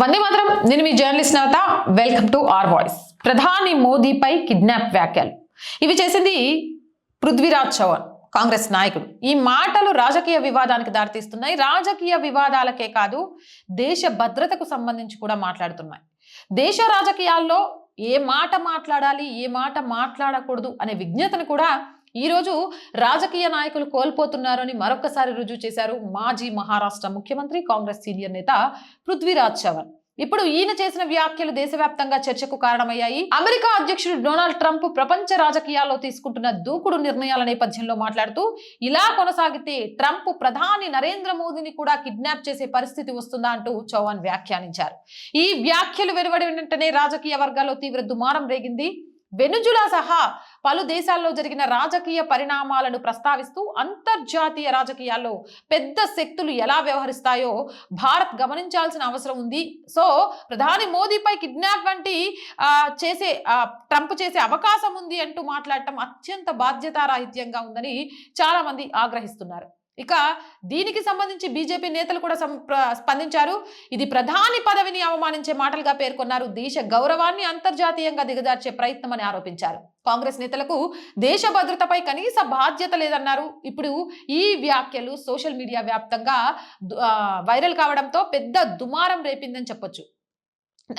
వందే మాత్రం. నేను మీ journalist Navata. Welcome to R voice ప్రధాని మోదీపై కిడ్నాప్ వ్యాఖ్యలు. ఇవి చేసింది పృథ్వీరాజ్ చౌహాన్ కాంగ్రెస్ నాయకుడు. ఈ మాటలు రాజకీయ వివాదానికి దారితీస్తున్నాయి. రాజకీయ వివాదాలకే కాదు దేశ భద్రతకు సంబంధించి కూడా మాట్లాడుతున్నాయి. దేశ రాజకీయాల్లో ఏ మాట మాట్లాడాలి ఏ మాట మాట్లాడకూడదు అనే విజ్ఞతను కూడా ఈరోజు రాజకీయ నాయకులు కోల్పోతున్నారని మరొకసారి రుజువు చేశారు మాజీ మహారాష్ట్ర ముఖ్యమంత్రి కాంగ్రెస్ సీనియర్ నేత పృథ్వీరాజ్ చవన్ ఇప్పుడు ఈయన చేసిన వ్యాఖ్యలు దేశవ్యాప్తంగా చర్చకు కారణమయ్యాయి. అమెరికా అధ్యక్షుడు డొనాల్డ్ ట్రంప్ ప్రపంచ రాజకీయాల్లో తీసుకుంటున్న దూకుడు నిర్ణయాల నేపథ్యంలో మాట్లాడుతూ ఇలా కొనసాగితే ట్రంప్ ప్రధాని నరేంద్ర మోదీని కూడా కిడ్నాప్ చేసే పరిస్థితి వస్తుందా అంటూ చౌహాన్ వ్యాఖ్యానించారు. ఈ వ్యాఖ్యలు వెలువడి వెంటనే రాజకీయ వర్గాల్లో తీవ్ర దుమారం రేగింది. వెనుజులా సహా పలు దేశాల్లో జరిగిన రాజకీయ పరిణామాలను ప్రస్తావిస్తూ అంతర్జాతీయ రాజకీయాల్లో పెద్ద శక్తులు ఎలా వ్యవహరిస్తాయో భారత్ గమనించాల్సిన అవసరం ఉంది. సో ప్రధాని మోదీపై కిడ్నాప్ వంటి చేసే ట్రంప్ చేసే అవకాశం ఉంది అంటూ మాట్లాడటం అత్యంత బాధ్యతారాహిత్యంగా ఉందని చాలామంది ఆగ్రహిస్తున్నారు. ఇక దీనికి సంబంధించి బీజేపీ నేతలు కూడా సం- స్పందించారు. ఇది ప్రధాని పదవిని అవమానించే మాటలుగా పేర్కొన్నారు. దేశ గౌరవాన్ని అంతర్జాతీయంగా దిగజార్చే ప్రయత్నం అని ఆరోపించారు. కాంగ్రెస్ నేతలకు దేశ భద్రతపై కనీస బాధ్యత లేదన్నారు. ఇప్పుడు ఈ వ్యాఖ్యలు సోషల్ మీడియా వ్యాప్తంగా వైరల్ కావడంతో పెద్ద దుమారం రేపిందని చెప్పొచ్చు.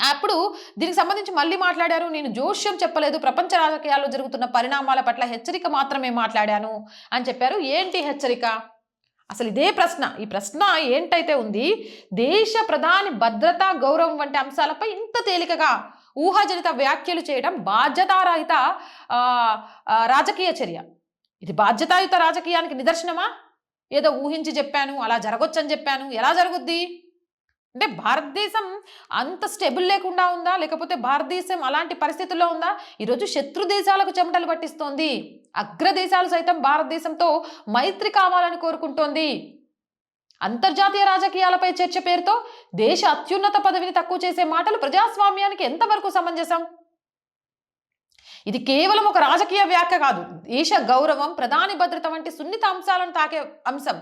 అప్పుడు దీనికి సంబంధించి మళ్ళీ మాట్లాడారు. నేను జోష్యం చెప్పలేదు. ప్రపంచ రాజకీయాల్లో జరుగుతున్న పరిణామాల పట్ల హెచ్చరిక మాత్రమే మాట్లాడాను అని చెప్పారు. ఏంటి హెచ్చరిక? అసలు ఇదే ప్రశ్న. ఈ ప్రశ్న ఏంటైతే ఉంది దేశ ప్రధాని భద్రత గౌరవం వంటి అంశాలపై ఇంత తేలికగా ఊహాజనిత వ్యాఖ్యలు చేయడం బాధ్యతారహిత రాజకీయ చర్య. ఇది బాధ్యతాయుత రాజకీయానికి నిదర్శనమా? ఏదో ఊహించి చెప్పాను అలా జరగొచ్చని చెప్పాను ఎలా జరుగుద్ది? అంటే భారతదేశం అంత స్టెబుల్ లేకుండా ఉందా? లేకపోతే భారతదేశం అలాంటి పరిస్థితుల్లో ఉందా? ఈరోజు శత్రు దేశాలకు చెమటలు పట్టిస్తోంది. అగ్రదేశాలు సైతం భారతదేశంతో మైత్రి కావాలని కోరుకుంటోంది. అంతర్జాతీయ రాజకీయాలపై చర్చ పేరుతో దేశ అత్యున్నత పదవిని తక్కువ చేసే మాటలు ప్రజాస్వామ్యానికి ఎంతవరకు సమంజసం? ఇది కేవలం ఒక రాజకీయ వ్యాఖ్య కాదు. దేశ గౌరవం ప్రధాని భద్రత వంటి సున్నిత అంశాలను తాకే అంశం.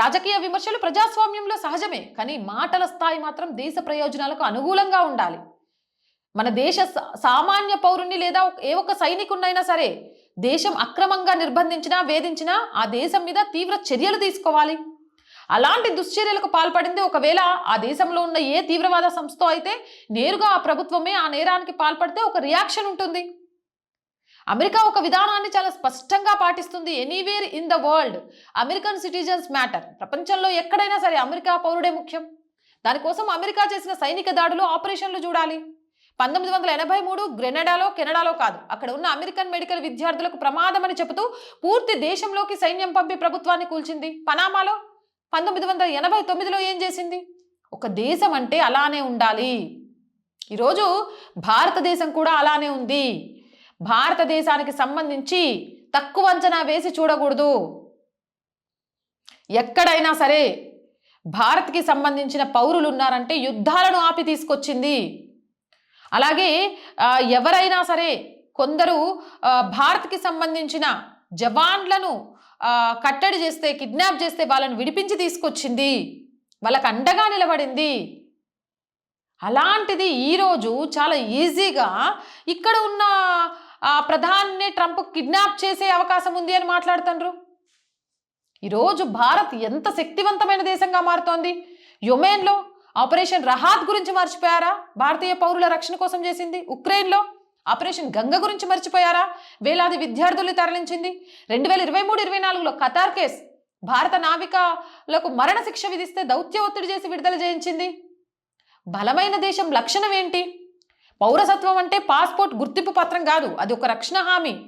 రాజకీయ విమర్శలు ప్రజాస్వామ్యంలో సహజమే కానీ మాటల స్థాయి మాత్రం దేశ ప్రయోజనాలకు అనుకూలంగా ఉండాలి. మన దేశ సామాన్య పౌరుణ్ణి లేదా ఏ ఒక్క సైనికున్నైనా సరే దేశం అక్రమంగా నిర్బంధించినా వేధించినా ఆ దేశం మీద తీవ్ర చర్యలు తీసుకోవాలి. అలాంటి దుశ్చర్యలకు పాల్పడింది ఒకవేళ ఆ దేశంలో ఉన్న ఏ తీవ్రవాద సంస్థ అయితే నేరుగా ఆ ప్రభుత్వమే ఆ నేరానికి పాల్పడితే ఒక రియాక్షన్ ఉంటుంది. అమెరికా ఒక విధానాన్ని చాలా స్పష్టంగా పాటిస్తుంది anywhere in the world. American citizens matter. ప్రపంచంలో ఎక్కడైనా సరే అమెరికా పౌరుడే ముఖ్యం. దానికోసం అమెరికా చేసిన సైనిక దాడులు ఆపరేషన్లు చూడాలి. పంతొమ్మిది వందల ఎనభై మూడు గ్రెనడాలో కెనడాలో కాదు. అక్కడ ఉన్న అమెరికన్ మెడికల్ విద్యార్థులకు ప్రమాదమని చెబుతూ పూర్తి దేశంలోకి సైన్యం పంపి ప్రభుత్వాన్ని కూల్చింది. పనామాలో? పంతొమ్మిది వందల ఎనభై తొమ్మిదిలో ఏం చేసింది? ఒక దేశం అంటే అలానే ఉండాలి. ఈరోజు భారతదేశం కూడా అలానే ఉంది. భారతదేశానికి సంబంధించి తక్కువ అంచనా వేసి చూడకూడదు. ఎక్కడైనా సరే భారత్కి సంబంధించిన పౌరులు ఉన్నారంటే యుద్ధాలను ఆపి తీసుకొచ్చింది. అలాగే ఎవరైనా సరే కొందరు భారత్కి సంబంధించిన జవాన్లను కట్టడి చేస్తే కిడ్నాప్ చేస్తే వాళ్ళని విడిపించి తీసుకొచ్చింది. వాళ్ళకు అండగా నిలబడింది. అలాంటిది ఈరోజు చాలా ఈజీగా ఇక్కడ ఉన్న ప్రధాని ట్రంప్ కిడ్నాప్ చేసే అవకాశం ఉంది అని మాట్లాడుతున్నారు ఈరోజు భారత్ ఎంత శక్తివంతమైన దేశంగా మారుతోంది. యొమేన్లో ఆపరేషన్ రహాత్ గురించి మర్చిపోయారా? భారతీయ పౌరుల రక్షణ కోసం చేసింది. ఉక్రెయిన్లో ఆపరేషన్ గంగ గురించి మర్చిపోయారా? వేలాది విద్యార్థుల్ని తరలించింది. రెండు వేల ఇరవై మూడు ఇరవై నాలుగులో ఖతార్ కేస్. భారత నావికలకు మరణ శిక్ష విధిస్తే దౌత్య ఒత్తిడి చేసి విడుదల చేయించింది. బలమైన దేశం లక్షణం ఏంటి? పౌరసత్వం అంటే పాస్పోర్ట్ గుర్తింపు పత్రం కాదు అది ఒక రక్షణ హామీ.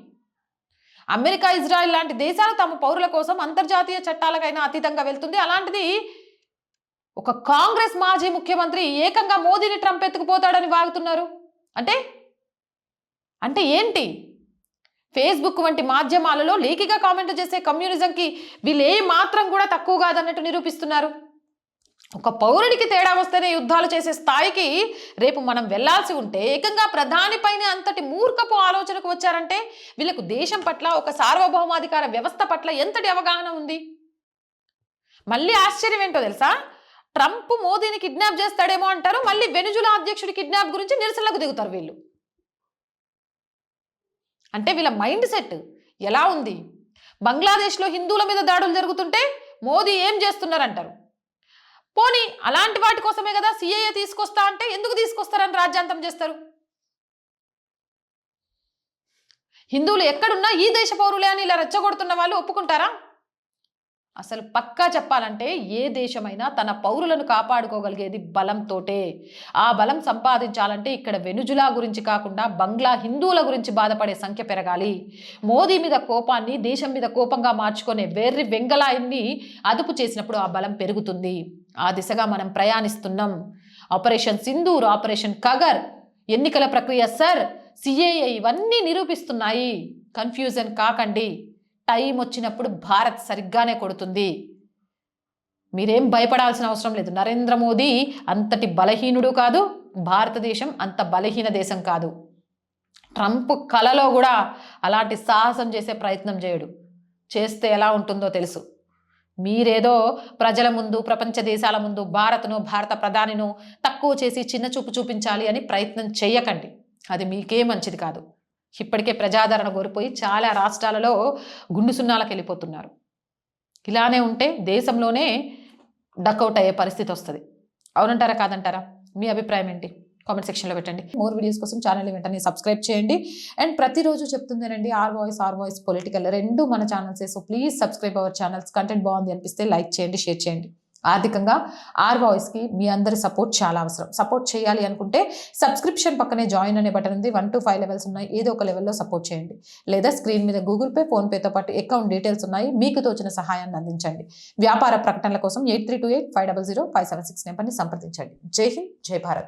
అమెరికా ఇజ్రాయెల్ లాంటి దేశాలు తమ పౌరుల కోసం అంతర్జాతీయ చట్టాలకైనా అతీతంగా వెళ్తుంది. అలాంటిది ఒక కాంగ్రెస్ మాజీ ముఖ్యమంత్రి ఏకంగా మోదీని ట్రంప్ ఎత్తుకుపోతాడని వాగుతున్నారు. అంటే అంటే ఏంటి? ఫేస్బుక్ వంటి మాధ్యమాలలో లీకిగా కామెంట్ చేసే కమ్యూనిజంకి వీళ్ళు ఏ మాత్రం కూడా తక్కువ కాదన్నట్టు నిరూపిస్తున్నారు. ఒక పౌరుడికి తేడా వస్తేనే యుద్ధాలు చేసే స్థాయికి రేపు మనం వెళ్ళాల్సి ఉంటే ఏకంగా ప్రధానిపైన అంతటి మూర్ఖపు ఆలోచనకు వచ్చారంటే వీళ్ళకు దేశం పట్ల ఒక సార్వభౌమాధికార వ్యవస్థ పట్ల ఎంతటి అవగాహన ఉంది? మళ్ళీ ఆశ్చర్యం ఏంటో తెలుసా? ట్రంప్ మోదీని కిడ్నాప్ చేస్తాడేమో అంటారు మళ్ళీ వెనుజుల అధ్యక్షుడి కిడ్నాప్ గురించి నిరసనలకు దిగుతారు వీళ్ళు. అంటే వీళ్ళ మైండ్ సెట్ ఎలా ఉంది? బంగ్లాదేశ్లో హిందువుల మీద దాడులు జరుగుతుంటే మోదీ ఏం చేస్తున్నారంటారు? పోనీ అలాంటి వాటి కోసమే కదా సిఏఏ తీసుకొస్తా అంటే ఎందుకు తీసుకొస్తారని రాజ్యాంతం చేస్తారు? హిందువులు ఎక్కడున్నా ఈ దేశ పౌరులే అని ఇలా రెచ్చగొడుతున్న వాళ్ళు ఒప్పుకుంటారా? అసలు పక్కా చెప్పాలంటే ఏ దేశమైనా తన పౌరులను కాపాడుకోగలిగేది బలంతోటే ఆ బలం సంపాదించాలంటే ఇక్కడ వెనుజులా గురించి కాకుండా బంగ్లా హిందువుల గురించి బాధపడే సంఖ్య పెరగాలి. మోదీ మీద కోపాన్ని దేశం మీద కోపంగా మార్చుకునే వెర్రి వెంగళాయన్ని అదుపు చేసినప్పుడు ఆ బలం పెరుగుతుంది. ఆ దిశగా మనం ప్రయాణిస్తున్నాం. ఆపరేషన్ సింధూర్ ఆపరేషన్ కగర్ ఎన్నికల ప్రక్రియ సర్ సిఏఏ ఇవన్నీ నిరూపిస్తున్నాయి. కన్ఫ్యూజన్ కాకండి. టైం వచ్చినప్పుడు భారత్ సరిగ్గానే కొడుతుంది. మీరేం భయపడాల్సిన అవసరం లేదు. నరేంద్ర మోదీ అంతటి బలహీనుడు కాదు. భారతదేశం అంత బలహీన దేశం కాదు. ట్రంప్ కలలో కూడా అలాంటి సాహసం చేసే ప్రయత్నం చేయడు. చేస్తే ఎలా ఉంటుందో తెలుసు. మీరేదో ప్రజల ముందు ప్రపంచ దేశాల ముందు భారత్ను భారత ప్రధానిను తక్కువ చేసి చిన్న చూపు చూపించాలి అని ప్రయత్నం చేయకండి అది మీకే మంచిది కాదు. ఇప్పటికే ప్రజాదరణ కోల్పోయి చాలా రాష్ట్రాలలో గుండు సున్నాలకు వెళ్ళిపోతున్నారు. ఇలానే ఉంటే దేశంలోనే డక్అవుట్ అయ్యే పరిస్థితి వస్తుంది. అవునంటారా కాదంటారా? మీ అభిప్రాయం ఏంటి? కామెంట్ సెక్షన్లో పెట్టండి. మోర్ వీడియోస్ కోసం ఛానల్ వెంటనే సబ్స్క్రైబ్ చేయండి. అండ్ ప్రతిరోజు చెప్తుందేనండి R voice R voice political రెండు మన ఛానల్సే so please subscribe our channels. Content బాగుంది అనిపిస్తే లైక్ చేయండి షేర్ చేయండి. ఆర్థికంగా ఆర్ వాయిస్కి మీ అందరి సపోర్ట్ చాలా అవసరం. సపోర్ట్ చేయాలి అనుకుంటే సబ్స్క్రిప్షన్ పక్కనే జాయిన్ అనే బటన్ ఉంది. వన్ టు ఫైవ్ లెవెల్స్ ఉన్నాయి. ఏదో ఒక లెవెల్లో సపోర్ట్ చేయండి. లేదా స్క్రీన్ మీద గూగుల్ పే ఫోన్పేతో పాటు అకౌంట్ డీటెయిల్స్ ఉన్నాయి. మీకు తోచిన సహాయాన్ని అందించండి. వ్యాపార ప్రకటనల కోసం eight three two eight five double zero five seven six నెంబర్ని సంప్రదించండి. జై హింద్ జై భారత్.